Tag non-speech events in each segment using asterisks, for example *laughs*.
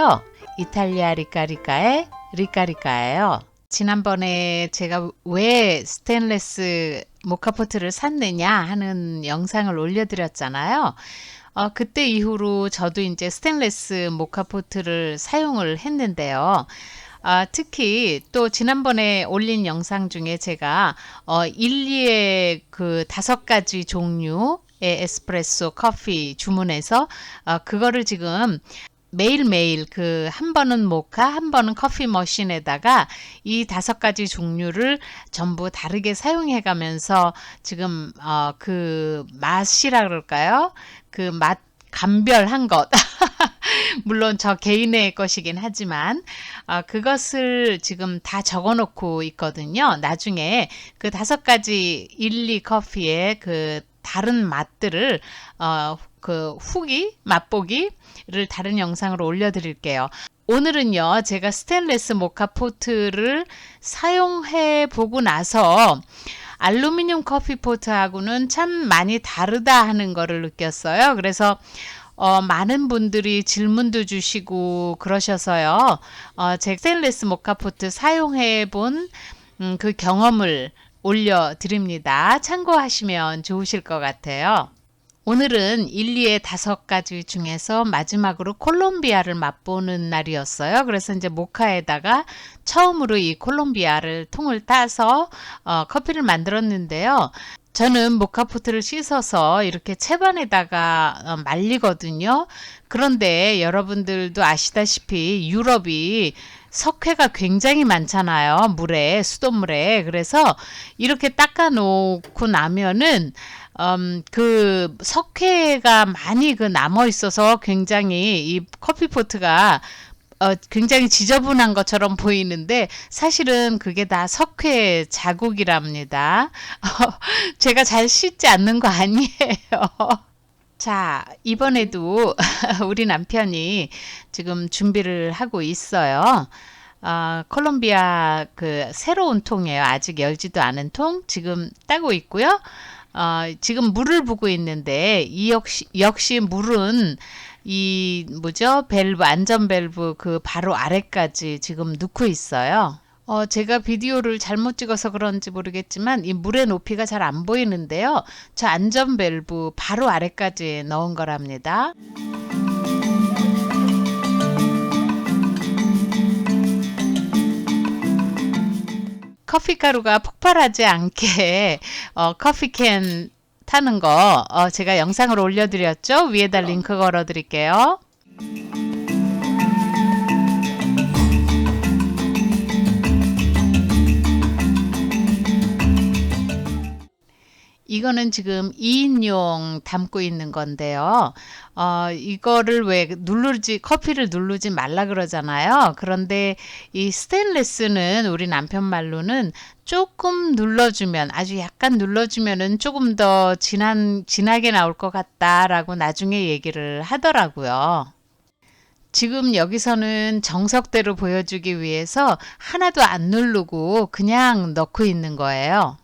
안녕하세요. 이탈리아 리카리카의 리카리카예요. 지난번에 제가 왜 스테인레스 모카포트를 샀느냐 하는 영상을 올려드렸잖아요. 어, 그때 이후로 저도 이제 스테인레스 모카포트를 사용을 했는데요. 아, 특히 또 지난번에 올린 영상 중에 제가 어, 1, 2의 그 다섯 가지 종류 의 에스프레소 커피 주문해서 어, 그거를 지금 매일매일 그 한 번은 모카, 한 번은 커피 머신에다가 이 다섯 가지 종류를 전부 다르게 사용해 가면서 지금 어 그 맛이라 그럴까요? 그 맛 감별한 것. *laughs* 물론 저 개인의 것이긴 하지만 어, 그것을 지금 다 적어 놓고 있거든요. 나중에 그 다섯 가지 1, 2 커피의 그 다른 맛들을 어, 그 후기 맛보기를 다른 영상으로 올려드릴게요. 오늘은요, 제가 스테인레스 모카 포트를 사용해 보고 나서 알루미늄 커피 포트하고는 참 많이 다르다 하는 거를 느꼈어요. 그래서 어, 많은 분들이 질문도 주시고 그러셔서요. 어, 제 스테인레스 모카 포트 사용해 본 음, 그 경험을 올려드립니다. 참고하시면 좋으실 것 같아요. 오늘은 1, 2의 다섯 가지 중에서 마지막으로 콜롬비아를 맛보는 날이었어요. 그래서 이제 모카에다가 처음으로 이 콜롬비아를 통을 따서 어, 커피를 만들었는데요. 저는 모카포트를 씻어서 이렇게 채반에다가 어, 말리거든요. 그런데 여러분들도 아시다시피 유럽이 석회가 굉장히 많잖아요. 물에, 수돗물에. 그래서 이렇게 닦아 놓고 나면은 음, 그 석회가 많이 그 남아 있어서 굉장히 이 커피포트가 어, 굉장히 지저분한 것처럼 보이는데 사실은 그게 다 석회 자국이랍니다. *laughs* 제가 잘 씻지 않는 거 아니에요. 자, 이번에도 *laughs* 우리 남편이 지금 준비를 하고 있어요. 어, 콜롬비아 그 새로운 통이에요. 아직 열지도 않은 통. 지금 따고 있고요. 어, 지금 물을 부고 있는데 이 역시 역시 물은 이 뭐죠? 밸브 안전 밸브 그 바로 아래까지 지금 넣고 있어요. 어, 제가 비디오를 잘못 찍어서 그런지 모르겠지만 이 물의 높이가 잘 안 보이는데요. 저 안전 밸브 바로 아래까지 넣은 거랍니다. 커피 가루가 폭발하지 않게 어, 커피캔 타는 거 어, 제가 영상을 올려드렸죠. 위에다 링크 걸어드릴게요. 이거는 지금 2인용 담고 있는 건데요. 어, 이거를 왜 누르지, 커피를 누르지 말라 그러잖아요. 그런데 이 스테인레스는 우리 남편 말로는 조금 눌러주면, 아주 약간 눌러주면은 조금 더 진한, 진하게 나올 것 같다라고 나중에 얘기를 하더라고요. 지금 여기서는 정석대로 보여주기 위해서 하나도 안 누르고 그냥 넣고 있는 거예요.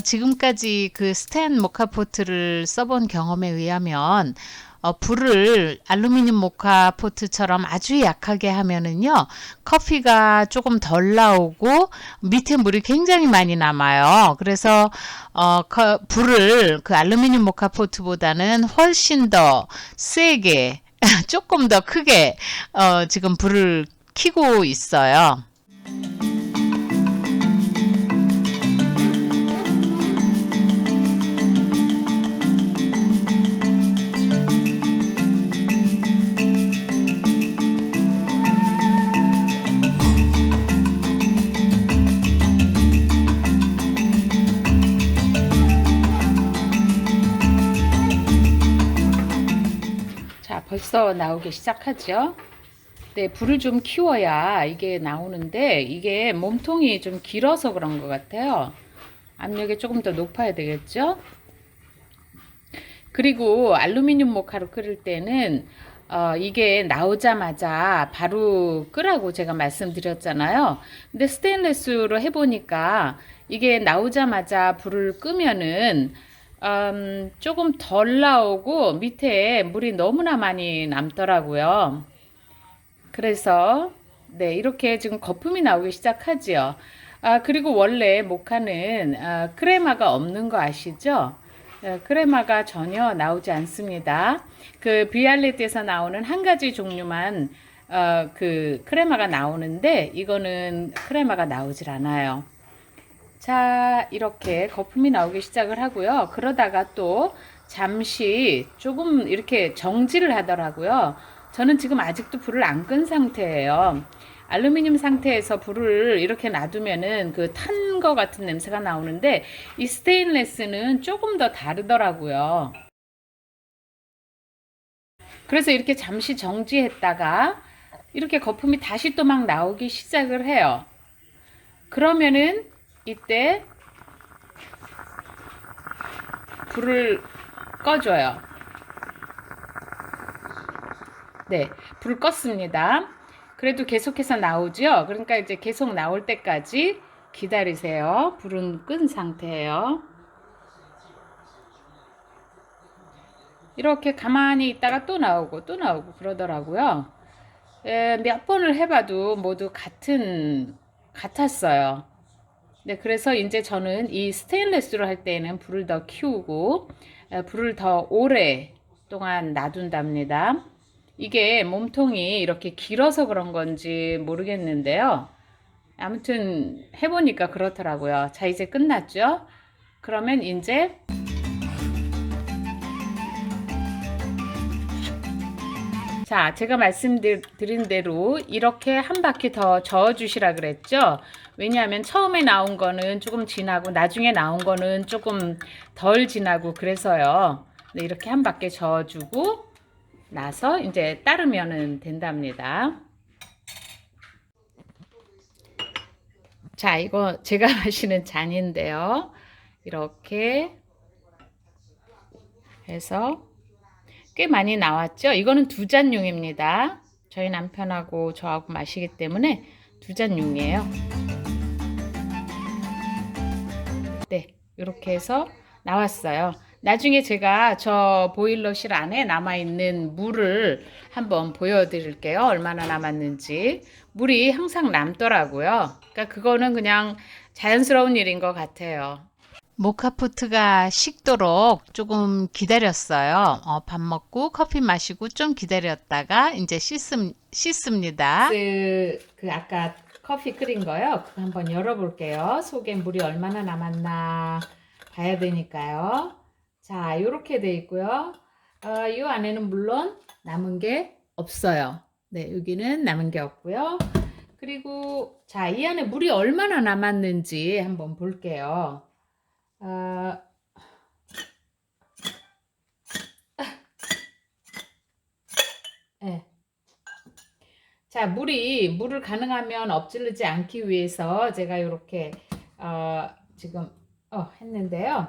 어, 지금까지 그 스탠 모카포트를 써본 경험에 의하면 어, 불을 알루미늄 모카 포트처럼 아주 약하게 하면은요, 커피가 조금 덜 나오고 밑에 물이 굉장히 많이 남아요. 그래서 어, 커, 불을 그 알루미늄 모카 포트보다는 훨씬 더 세게, *laughs* 조금 더 크게 어, 지금 불을 켜고 있어요. 벌써 나오기 시작하죠. 네, 불을 좀 키워야 이게 나오는데 이게 몸통이 좀 길어서 그런 것 같아요. 압력이 조금 더 높아야 되겠죠? 그리고 알루미늄 모카로 끓일 때는 어, 이게 나오자마자 바로 끄라고 제가 말씀드렸잖아요. 근데 스테인레스로 해보니까 이게 나오자마자 불을 끄면은 음, 조금 덜 나오고 밑에 물이 너무나 많이 남더라고요. 그래서 네 이렇게 지금 거품이 나오기 시작하지요. 아 그리고 원래 모카는 아, 크레마가 없는 거 아시죠? 어, 크레마가 전혀 나오지 않습니다. 그 비알레트에서 나오는 한 가지 종류만 어, 그 크레마가 나오는데 이거는 크레마가 나오질 않아요. 자, 이렇게 거품이 나오기 시작을 하고요. 그러다가 또 잠시 조금 이렇게 정지를 하더라고요. 저는 지금 아직도 불을 안 끈 상태예요. 알루미늄 상태에서 불을 이렇게 놔두면은 그 탄 거 같은 냄새가 나오는데 이 스테인레스는 조금 더 다르더라고요. 그래서 이렇게 잠시 정지했다가 이렇게 거품이 다시 또 막 나오기 시작을 해요. 그러면은 이때 불을 꺼줘요. 네, 불 껐습니다. 그래도 계속해서 나오죠? 그러니까 이제 계속 나올 때까지 기다리세요. 불은 끈 상태예요. 이렇게 가만히 있다가 또 나오고 또 나오고 그러더라고요. 에, 몇 번을 해봐도 모두 같은 같았어요. 네, 그래서 이제 저는 이 스테인레스로 할 때는 불을 더 키우고 에, 불을 더 오래 동안 놔둔답니다. 이게 몸통이 이렇게 길어서 그런 건지 모르겠는데요. 아무튼 해보니까 그렇더라고요. 자, 이제 끝났죠? 그러면 이제 자, 제가 말씀드린 대로 이렇게 한 바퀴 더 저어 주시라 그랬죠? 왜냐하면 처음에 나온 거는 조금 진하고 나중에 나온 거는 조금 덜 진하고 그래서요. 네, 이렇게 한 바퀴 저어 주고 나서 이제 따르면 된답니다. 자, 이거 제가 *laughs* 마시는 잔인데요. 이렇게 해서 꽤 많이 나왔죠? 이거는 두 잔용입니다. 저희 남편하고 저하고 마시기 때문에 두 잔용이에요. 네, 이렇게 해서 나왔어요. 나중에 제가 저 보일러실 안에 남아있는 물을 한번 보여드릴게요. 얼마나 남았는지. 물이 항상 남더라고요. 그러니까 그거는 그냥 자연스러운 일인 것 같아요. 모카포트가 식도록 조금 기다렸어요. 어, 밥 먹고 커피 마시고 좀 기다렸다가 이제 씻음, 씻습니다. 그, 그 아까 커피 끓인 거요. 한번 열어볼게요. 속에 물이 얼마나 남았나 봐야 되니까요. 자, 이렇게 돼 있고요. 어, 이 안에는 물론 남은 게 없어요. 네, 여기는 남은 게 없고요. 그리고 자, 이 안에 물이 얼마나 남았는지 한번 볼게요. 어, 자, 물이 물을 가능하면 엎질르지 않기 위해서 제가 이렇게 어, 지금 어, 했는데요.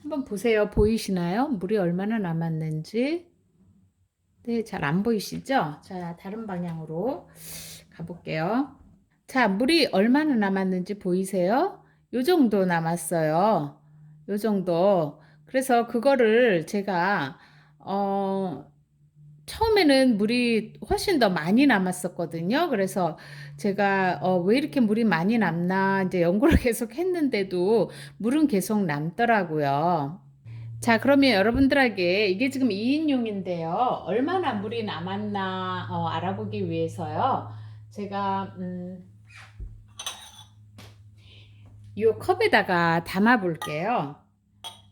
한번 보세요. 보이시나요? 물이 얼마나 남았는지. 네, 잘 안 보이시죠? 자, 다른 방향으로 가볼게요. 자, 물이 얼마나 남았는지 보이세요? 요 정도 남았어요. 요 정도. 그래서 그거를 제가, 어, 처음에는 물이 훨씬 더 많이 남았었거든요. 그래서 제가 어, 왜 이렇게 물이 많이 남나 이제 연구를 *laughs* 계속 했는데도 물은 계속 남더라고요. 자, 그러면 여러분들에게 이게 지금 2인용인데요. 얼마나 물이 남았나 어, 알아보기 위해서요. 제가 음, 이 컵에다가 담아 볼게요.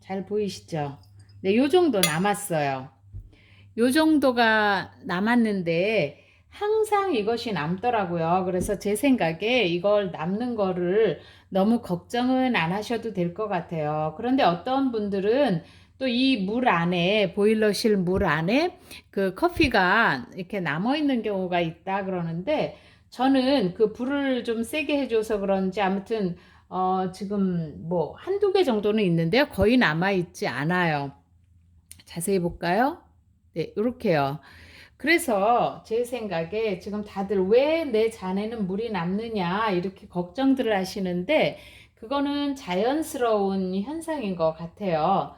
잘 보이시죠? 네, 요 정도 남았어요. 요 정도가 남았는데 항상 이것이 남더라고요. 그래서 제 생각에 이걸 남는 거를 너무 걱정은 안 하셔도 될 것 같아요. 그런데 어떤 분들은 또또이 물 안에 보일러실 물 안에 그 커피가 이렇게 남아 있는 경우가 있다 그러는데 저는 그 불을 좀 세게 해줘서 그런지 아무튼 어 지금 뭐 한두 개 정도는 있는데요. 거의 남아 있지 않아요. 자세히 볼까요? 네, 이렇게요. 그래서 제 생각에 지금 다들 왜 내 잔에는 물이 남느냐 이렇게 걱정들을 하시는데 그거는 자연스러운 현상인 것 같아요.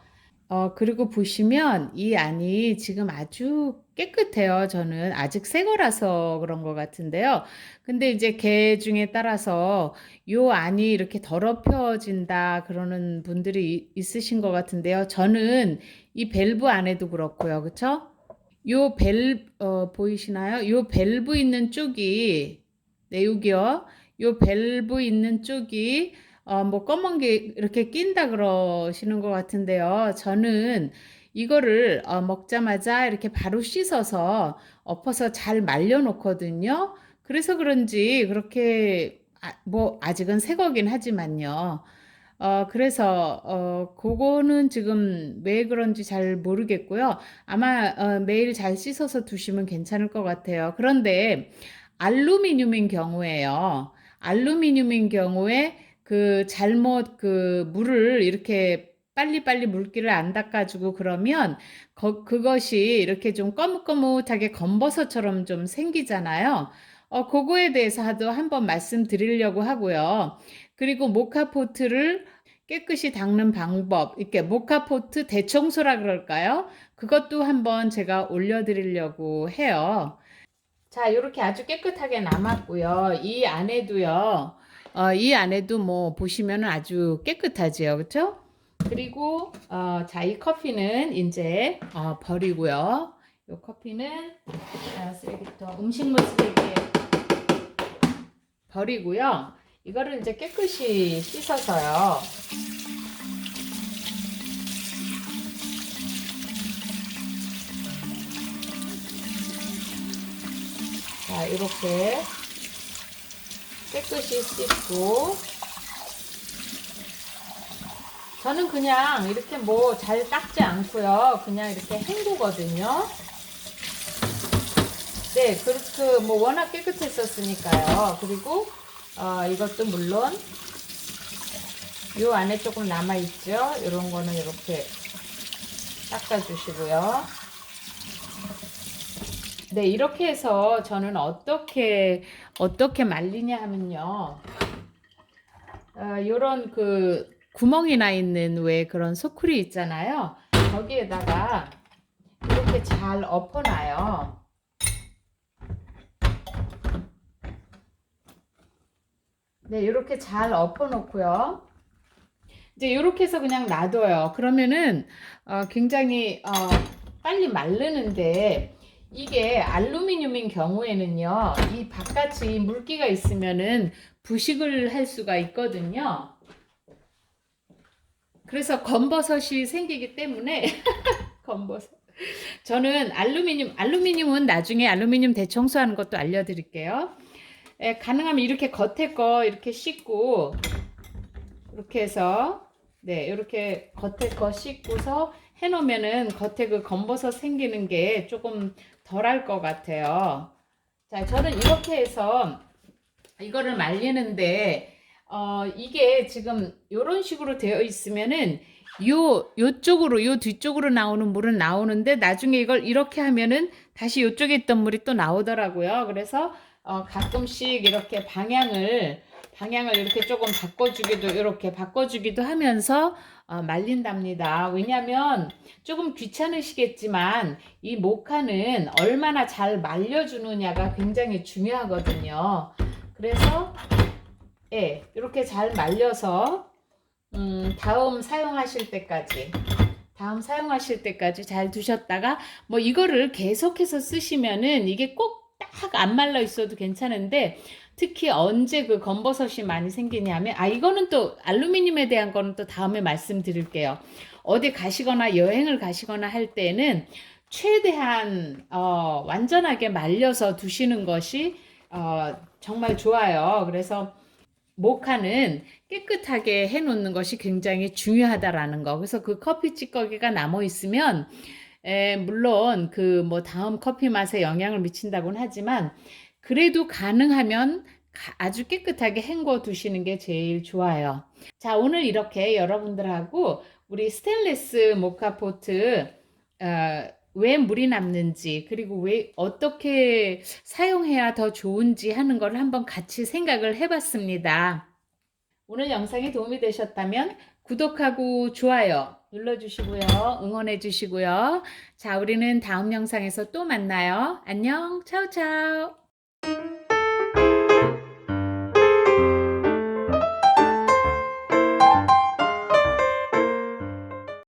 어, 그리고 보시면 이 안이 지금 아주 깨끗해요. 저는 아직 새 거라서 그런 것 같은데요. 근데 이제 개 중에 따라서 요 안이 이렇게 더럽혀진다 그러는 분들이 이- 있으신 것 같은데요. 저는 이 밸브 안에도 그렇고요. 그쵸? 요 밸, 어, 보이시나요? 요 밸브 있는 쪽이, 네, 여기요. 요 밸브 있는 쪽이, 어, 뭐 검은 게 이렇게 낀다 그러시는 것 같은데요. 저는 이거를 어, 먹자마자 이렇게 바로 씻어서 엎어서 잘 말려 놓거든요. 그래서 그런지 그렇게, 아, 뭐, 아직은 새 거긴 하지만요. 어, 그래서, 어, 그거는 지금 왜 그런지 잘 모르겠고요. 아마, 어, 매일 잘 씻어서 두시면 괜찮을 것 같아요. 그런데, 알루미늄인 경우에요. 알루미늄인 경우에 그 잘못 그 물을 이렇게 빨리빨리 물기를 안 닦아주고 그러면 거- 그것이 이렇게 좀 거뭇거뭇하게 검버섯처럼 좀 생기잖아요. 어, 그거에 대해서도 한번 말씀드리려고 하고요. 그리고 모카포트를 깨끗이 닦는 방법, 이렇게 모카포트 대청소라 그럴까요? 그것도 한번 제가 올려드리려고 해요. 자, 이렇게 아주 깨끗하게 남았고요. 이 안에도요. 어, 이 안에도 뭐 보시면 아주 깨끗하지요. 그렇죠? 그리고 어, 자, 이 커피는 이제 어, 버리고요. 이 커피는 자, 쓰레기통 음식물 쓰레기에 버리고요. 이거를 이제 깨끗이 씻어서요. 자, 이렇게 깨끗이 씻고 저는 그냥 이렇게 뭐 잘 닦지 않고요. 그냥 이렇게 헹구거든요. 네, 그렇게 뭐 워낙 깨끗했었으니까요. 그리고 어, 이것도 물론 요 안에 조금 남아 있죠. 이런 거는 이렇게 닦아주시고요. 네, 이렇게 해서 저는 어떻게 어떻게 말리냐 하면요. 어, 요런 그 구멍이 나 있는 왜 그런 소쿠리 있잖아요. 거기에다가 이렇게 잘 엎어놔요. 네, 이렇게 잘 엎어놓고요. 이제 이렇게 해서 그냥 놔둬요. 그러면은 어, 굉장히 어, 빨리 마르는데 이게 알루미늄인 경우에는요, 이 바깥이 물기가 있으면은 부식을 할 수가 있거든요. 그래서 검버섯이 생기기 때문에 *laughs* 검버섯. 저는 알루미늄, 알루미늄은 나중에 알루미늄 대청소하는 것도 알려드릴게요. 예, 가능하면 이렇게 겉에 거 이렇게 씻고 이렇게 해서 네 이렇게 겉에 거 씻고서 해놓으면은 겉에 그 검버섯 생기는 게 조금 덜할 것 같아요. 자, 저는 이렇게 해서 이거를 말리는데 어, 이게 지금 이런 식으로 되어 있으면은 요 요쪽으로 요 뒤쪽으로 나오는 물은 나오는데 나중에 이걸 이렇게 하면은 다시 요쪽에 있던 물이 또 나오더라고요. 그래서 어, 가끔씩 이렇게 방향을 방향을 이렇게 조금 바꿔주기도 이렇게 바꿔주기도 하면서 어, 말린답니다. 왜냐하면 조금 귀찮으시겠지만 이 모카는 얼마나 잘 말려주느냐가 굉장히 중요하거든요. 그래서 예, 이렇게 잘 말려서 음, 다음 사용하실 때까지 다음 사용하실 때까지 잘 두셨다가 뭐 이거를 계속해서 쓰시면은 이게 꼭 딱 안 말라 있어도 괜찮은데 특히 언제 그 검버섯이 많이 생기냐면 아 이거는 또 알루미늄에 대한 거는 또 다음에 말씀드릴게요. 어디 가시거나 여행을 가시거나 할 때는 최대한 어, 완전하게 말려서 두시는 것이 어, 정말 좋아요. 그래서 모카는 깨끗하게 해 놓는 것이 굉장히 중요하다라는 거. 그래서 그 커피 찌꺼기가 남아 있으면 에, 물론 그 뭐 다음 커피 맛에 영향을 미친다고는 하지만 그래도 가능하면 가- 아주 깨끗하게 헹궈 두시는 게 제일 좋아요. 자, 오늘 이렇게 여러분들하고 우리 스테인리스 모카 포트 어, 왜 물이 남는지 그리고 왜 어떻게 사용해야 더 좋은지 하는 걸 한번 같이 생각을 해봤습니다. 오늘 영상이 도움이 되셨다면 구독하고 좋아요 눌러주시고요. 응원해주시고요. 자, 우리는 다음 영상에서 또 만나요. 안녕, 차우차우. Thank you.